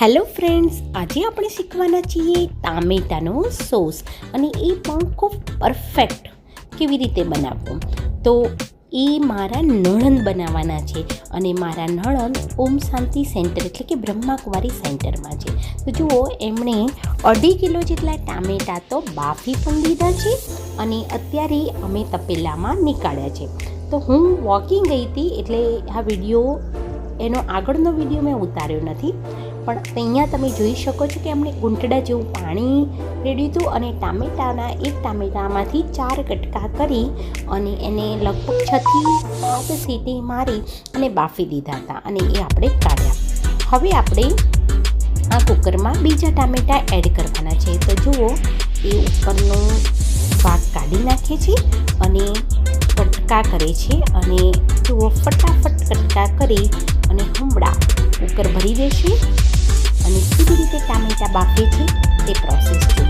Hello friends, આજે આપણે શીખવાના છીએ ટામેટાનો સોસ અને એ પણ ખૂબ પરફેક્ટ કેવી રીતે બનાવવો. તો એ મારા નણંદ બનાવવાના છે અને મારા નણંદ ઓમ શાંતિ સેન્ટર એટલે કે બ્રહ્માકુમારી સેન્ટરમાં છે. તો જુઓ, એમણે અઢી કિલો જેટલા ટામેટા તો બાફી પણ લીધા છે અને અત્યારે અમે તપેલામાં નીકાળ્યા છે. તો હું વોકિંગ ગઈ હતી એટલે આ વીડિયો, એનો આગળનો વીડિયો મેં ઉતાર્યો નથી. પણ અહીંયા તમે જોઈ શકો છો કે એમણે ગુંટડા જેવું પાણી રેડ્યું હતું અને ટામેટાના એક ટામેટામાંથી ચાર કટકા કરી અને એને લગભગ છથી સાત સીટી મારી અને બાફી દીધા હતા અને એ આપણે કાઢ્યા. હવે આપણે આ કુકરમાં બીજા ટામેટા એડ કરવાના છે. તો જુઓ, એ ઉપરનો ભાગ કાઢી નાખે છે અને કટકા કરે છે અને જુઓ, ફટાફટ કટકા કરી અને હમણાં કુકર ભરી દેશે અને કેવી રીતે ટામેટા બાફે છે તે પ્રોસેસ જુઓ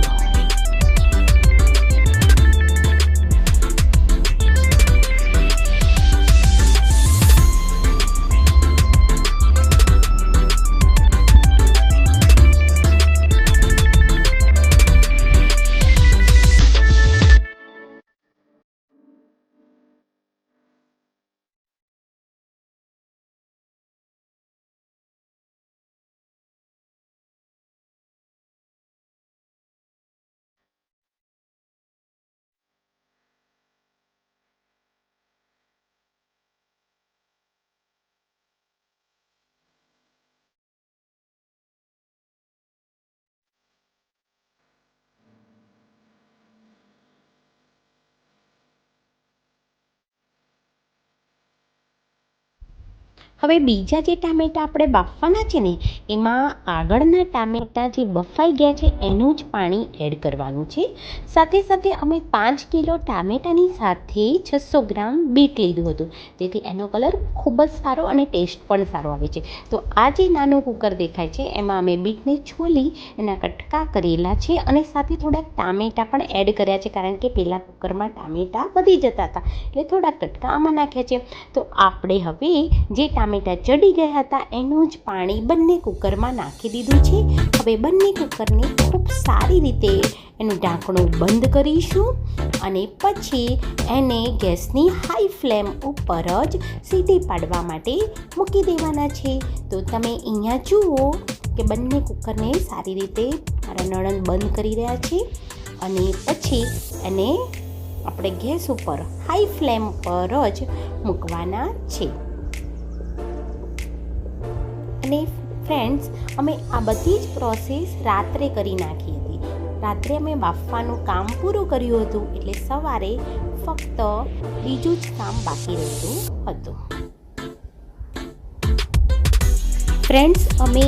હવે બીજા જે ટામેટાં આપણે બાફવાના છે ને, એમાં આગળના ટામેટાં જે બફાઈ ગયા છે, એનું જ પાણી એડ કરવાનું છે. સાથે સાથે અમે પાંચ કિલો ટામેટાની સાથે છસો ગ્રામ બીટ લીધું હતું. તેથી એનો કલર ખૂબ જ સારો અને ટેસ્ટ પણ સારો આવે છે. તો આ જે નાનું કુકર દેખાય છે, એમાં અમે બીટને છોલી એના કટકા કરેલા છે અને સાથે થોડાક ટામેટાં પણ એડ કર્યા છે, કારણ કે પહેલાં કુકરમાં ટામેટાં વધી જતા હતા. એટલે થોડાક કટકા આમાં નાખ્યા છે. તો આપણે હવે જે ટામેટા ચડી ગયા હતા, એનું જ પાણી બંને કુકરમાં નાખી દીધું છે. હવે બંને કુકરને ખૂબ સારી રીતે એનું ઢાંકણું બંધ કરીશું અને પછી એને ગેસની હાઈ ફ્લેમ ઉપર જ સીધી પાડવા માટે મૂકી દેવાના છે. તો તમે અહીંયા જુઓ કે બંને કુકરને સારી રીતે મારા નળન બંધ કરી રહ્યા છે અને પછી એને આપણે ગેસ ઉપર હાઈ ફ્લેમ પર જ મૂકવાના છે. અને ફ્રેન્ડ્સ, અમે આ બધી જ પ્રોસેસ રાત્રે કરી નાખી હતી. રાત્રે અમે બાફવાનું કામ પૂરું કર્યું હતું, એટલે સવારે ફક્ત બીજું જ કામ બાકી રહેતું હતું. ફ્રેન્ડ્સ, અમે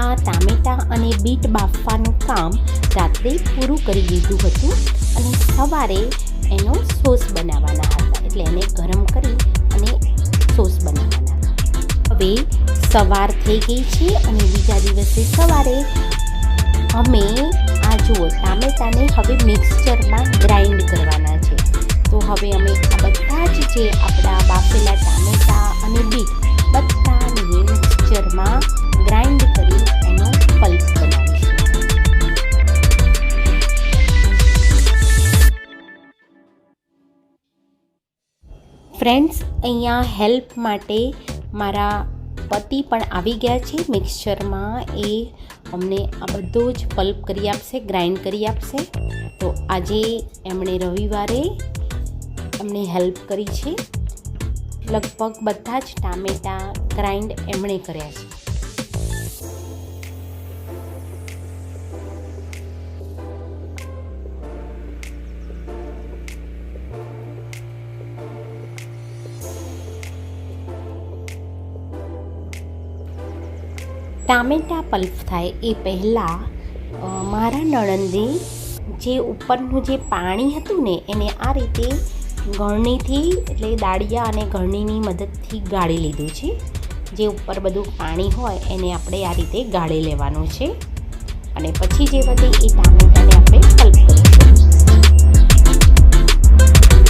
આ ટામેટાં અને બીટ બાફવાનું કામ રાત્રે પૂરું કરી દીધું હતું અને સવારે એનો સોસ બનાવવાના હતા. એટલે એને ગરમ કરી અને સોસ બનાવવાના હવે સવાર થઈ ગઈ છે અને બીજા દિવસે સવારે અમે, આ જુઓ ટામેટાને હવે મિક્સચરમાં ગ્રાઇન્ડ કરવાના છે. તો હવે અમે આ બધા જ જે આપણા બાફેલા ટામેટા અને બીટ બધાને મિક્સચરમાં ગ્રાઇન્ડ કરી એનો પલ્પ બનાવીશું. ફ્રેન્ડ્સ, અહીંયા હેલ્પ માટે મારા પતિ પણ આવી ગયા છે. મિક્સચરમાં એ અમને આ બધો જ પલ્પ કરી આપશે, ગ્રાઇન્ડ કરી આપશે. તો આજે એમણે રવિવારે અમને હેલ્પ કરી છે. લગભગ બધા જ ટામેટાં ગ્રાઇન્ડ એમણે કર્યા છે. ટામેટાં પલ્પ થાય એ પહેલાં મારા નણંદે જે ઉપરનું જે પાણી હતું ને, એને આ રીતે ગળણીથી એટલે દાળિયા અને ગળણીની મદદથી ગાળી લીધું છે. જે ઉપર બધું પાણી હોય, એને આપણે આ રીતે ગાળી લેવાનું છે. અને પછી જે વધે એ ટામેટાને આપણે પલ્પ કરીશું.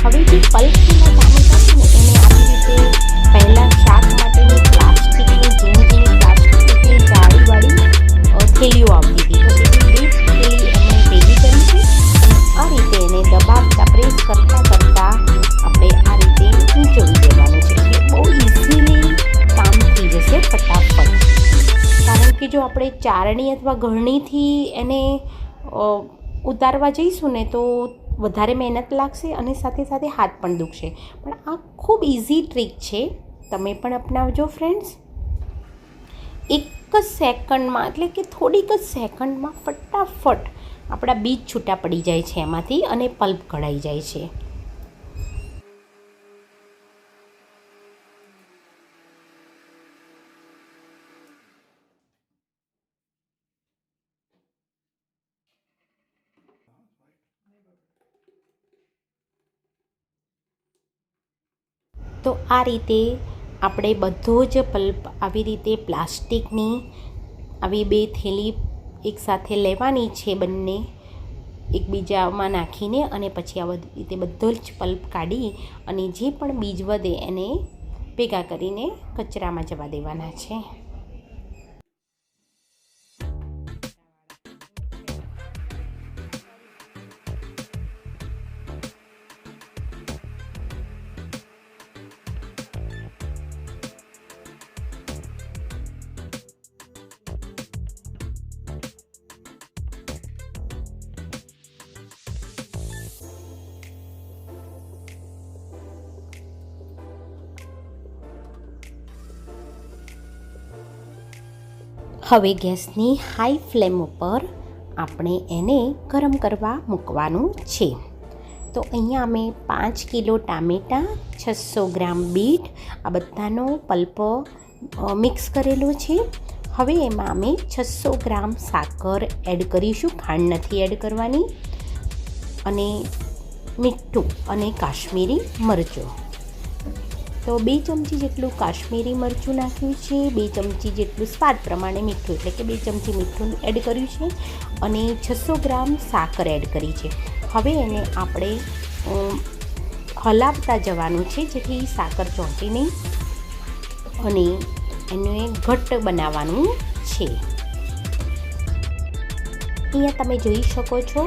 હવે જે પલ્પ થયેલા ટામેટા છે ને, એને આવી રીતે પહેલાં શાક કે જો આપણે ચારણી અથવા ગળણીથી એને ઉતારવા જઈશું ને તો વધારે મહેનત લાગશે અને સાથે સાથે હાથ પણ દુખશે. પણ આ ખૂબ ઇઝી ટ્રીક છે. તમે પણ અપનાવજો ફ્રેન્ડ્સ. એક જ સેકન્ડમાં, એટલે કે થોડીક જ સેકન્ડમાં ફટાફટ આપણા બીજ છૂટા પડી જાય છે એમાંથી અને પલ્પ કઢાઈ જાય છે. તો આ રીતે આપણે બધો જ પલ્પ આવી રીતે પ્લાસ્ટિકની આવી બે થેલી એકસાથે લેવાની છે બંને એકબીજામાં નાખીને અને પછી આ રીતે બધો જ પલ્પ કાઢી અને જે પણ બીજ વધે એને ભેગા કરીને કચરામાં જવા દેવાના છે. હવે ગેસની હાઈ ફ્લેમ ઉપર આપણે એને ગરમ કરવા મૂકવાનું છે. તો અહીંયા અમે પાંચ કિલો ટામેટાં, છસો ગ્રામ બીટ, આ બધાનો પલ્પ મિક્સ કરેલો છે. હવે એમાં અમે છસો ગ્રામ સાકર એડ કરીશું, ખાંડ નથી એડ કરવાની. અને મીઠું અને કાશ્મીરી મરચું. તો બે ચમચી જેટલું કાશ્મીરી મરચું નાખ્યું છે, બે ચમચી જેટલું સ્વાદ પ્રમાણે મીઠું, એટલે કે બે ચમચી મીઠું એડ કર્યું છે અને છસો ગ્રામ સાકર એડ કરી છે. હવે એને આપણે હલાવતા જવાનું છે જેથી સાકર ચોંટી નહીં અને એને ઘટ્ટ બનાવવાનું છે. અહીંયા તમે જોઈ શકો છો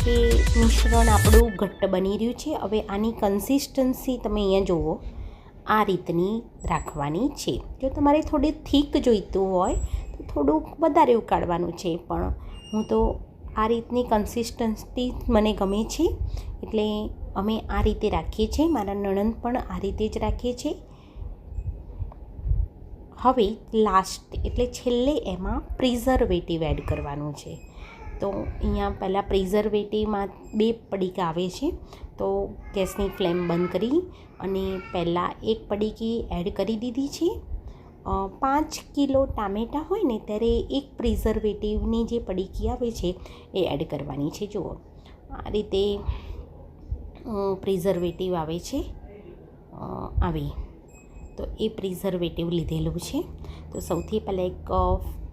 કે મિશ્રણ આપણું ઘટ્ટ બની રહ્યું છે. હવે આની કન્સિસ્ટન્સી તમે અહીંયા જુઓ. આ રીતની રાખવાની છે. જો તમારે થોડી થીક જોઈતું હોય, તો થોડુંક વધારે ઉકાળવાનું છે. પણ હું તો આ રીતની કન્સિસ્ટન્સી મને ગમે છે. એટલે અમે આ રીતે રાખીએ છીએ. મારા નણંદ પણ આ રીતે જ રાખીએ છીએ હવે લાસ્ટ એટલે છેલ્લે એમાં પ્રિઝર્વેટિવ એડ કરવાનું છે. તો અહીંયા પહેલાં પ્રિઝર્વેટિવમાં બે પડીકા આવે છે. તો ગેસની ફ્લેમ બંધ કરી અને પહેલાં એક પડીકી એડ કરી દીધી છે. પાંચ કિલો ટામેટાં હોય ને ત્યારે એક પ્રિઝર્વેટિવની જે પડીકી આવે છે એ એડ કરવાની છે. જુઓ, આ રીતે પ્રિઝર્વેટિવ આવે છે. આવી. તો એ પ્રિઝર્વેટિવ લીધેલું છે. તો સૌથી પહેલાં એક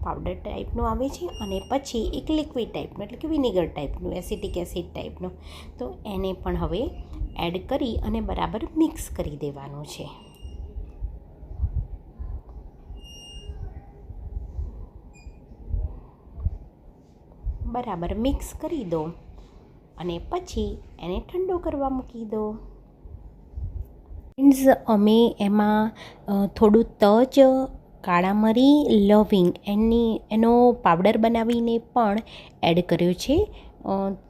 પાવડર ટાઈપનું આવે છે અને પછી એક લિક્વિડ ટાઈપનું એટલે કે વિનેગર ટાઈપનું એસિટિક એસિડ ટાઈપનું તો એને પણ હવે એડ કરી અને બરાબર મિક્સ કરી દેવાનું છે. બરાબર મિક્સ કરી દો અને પછી એને ઠંડો કરવા મૂકી દો. ફ્રેન્ડ્સ અમે એમાં થોડું તજ કાળા મરી લવિંગ એની, એનો પાવડર બનાવીને પણ એડ કર્યો છે.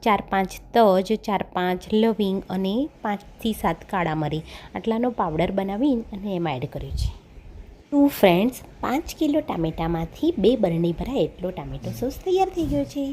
ચાર પાંચ તજ, ચાર પાંચ લવિંગ અને પાંચથી સાત કાળા મરી આટલાનો પાવડર બનાવી અને એમાં એડ કર્યો છે. ટુ ફ્રેન્ડ્સ પાંચ કિલો ટામેટામાંથી બે બરણી ભરાય એટલો ટામેટો સોસ તૈયાર થઈ ગયો છે.